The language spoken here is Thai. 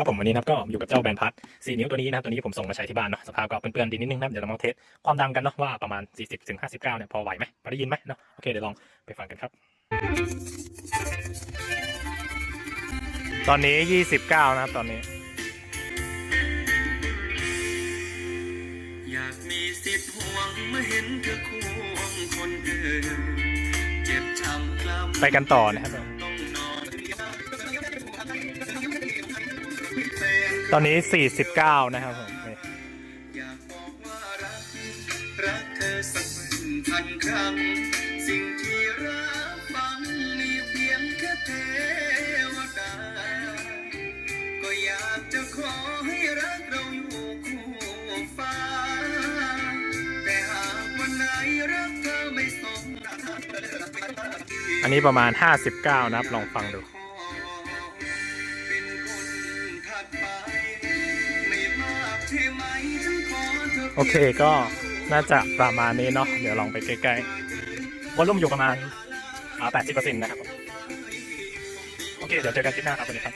ครับผมวันนี้นะครับก็อยู่กับเจ้าแบรนด์พัด4นิ้วตัวนี้นะครับตัวนี้ผมส่งมาใช้ที่บ้านเนาะสภาพก็เปื้อนๆดีนิดนึงนะครับเดี๋ยวเรามาเทสความดังกันเนาะว่าประมาณ 40ถึง59เนี่ยพอไหวไหมพอได้ยินไหมเนาะโอเคเดี๋ยวลองไปฟังกันครับ ตอนนี้ 29 นะครับตอนนี้อยากมีสิทธิ์ห่วงเมื่อเห็นเธอควงคนอื่นเจ็บช้ำกล้ำไปกันต่อนะครับ ตอนนี้ 49 นะครับผมนี่อยากบอกว่ารักรักเธอสักหมื่นพันครั้งสิ่งที่รับฟังมีเพียงแค่เทวดา ก็อยากจะขอให้รักเราอยู่คู่ฟ้า แต่หากวันไหนรักเธอไม่สมอันนี้ประมาณ 59 นะครับ ลองฟังดู เป็นคนถัดไป โอเคก็น่าจะประมาณนี้เนาะเดี๋ยวลองไปใกล้ๆวอลลุ่มอยู่ประมาณ80%นะครับ โอเค เดี๋ยวเจอกันที่หน้าครับสวัสดีครับ